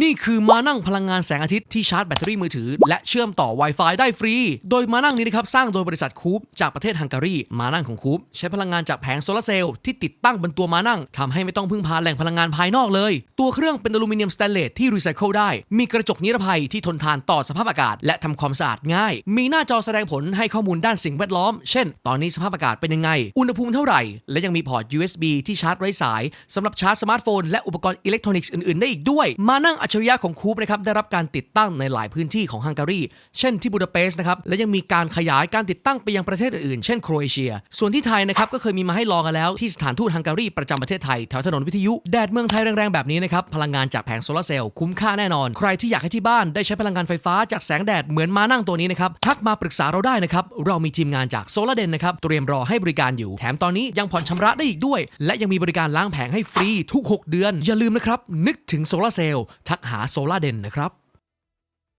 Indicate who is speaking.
Speaker 1: นี่คือมานั่งพลังงานแสงอาทิตย์ที่ชาร์จแบตเตอรี่มือถือ และเชื่อมต่อ Wi-Fi ได้ฟรี โดยมานั่งนี้นะครับสร้างโดยบริษัทคูปจากประเทศฮังการี มานั่งของคูปใช้พลังงานจากแผงโซลาร์เซลล์ที่ติดตั้งบนตัวมานั่งทำให้ไม่ต้องพึ่งพาแหล่งพลังงานภายนอกเลย ตัวเครื่องเป็นอลูมิเนียมสแตนเลสที่รีไซเคิลได้ มีกระจกนิรภัยที่ทนทานต่อสภาพอากาศ และทำความสะอาดง่าย มีหน้าจอแสดงผลให้ข้อมูลด้านสิ่งแวดล้อม เช่น ตอนนี้สภาพอากาศเป็นยังไง อุณหภูมิเท่าไหร่ และยังมีพอร์ต USB ที่ชาร์จไร้สายสำหรับชาร์จสมาร์ทโฟนและอุปกรณ์อิเล็กทรอนิกส์อื่นๆได้อีกด้วย มานั่งอัจฉริยะของคูปนะครับได้รับการติดตั้งในหลายพื้นที่ของฮังการี เช่นที่บูดาเปสต์นะครับและยังมีการขยายการติดตั้งไปยังประเทศอื่นๆ เช่นโครเอเชีย ส่วนที่ไทยนะครับก็เคยมีมาให้ลองกันแล้วที่สถานทูตฮังการีประจำประเทศไทยแถวถนนวิทยุแดดเมืองไทยแรงๆแบบนี้นะครับพลังงานจากแผงโซลาร์เซลล์คุ้มค่าแน่นอน ใครที่อยากให้ที่บ้านได้ใช้พลังงานไฟฟ้าจากแสงแดดเหมือนมานั่งตัวนี้นะครับทักมาปรึกษาเราได้นะครับเรามีทีมงานจากโซลาเดนนะครับเตรียมรอให้บริการอยู่ แถมตอนนี้ยังผ่อนชำระได้อีกด้วย และยังมีบริการล้างแผงให้ฟรีทุก 6 เดือน อย่าลืมนะครับนึกถึงโซลาเซลล์ทักหาโซลาเดนนะครับ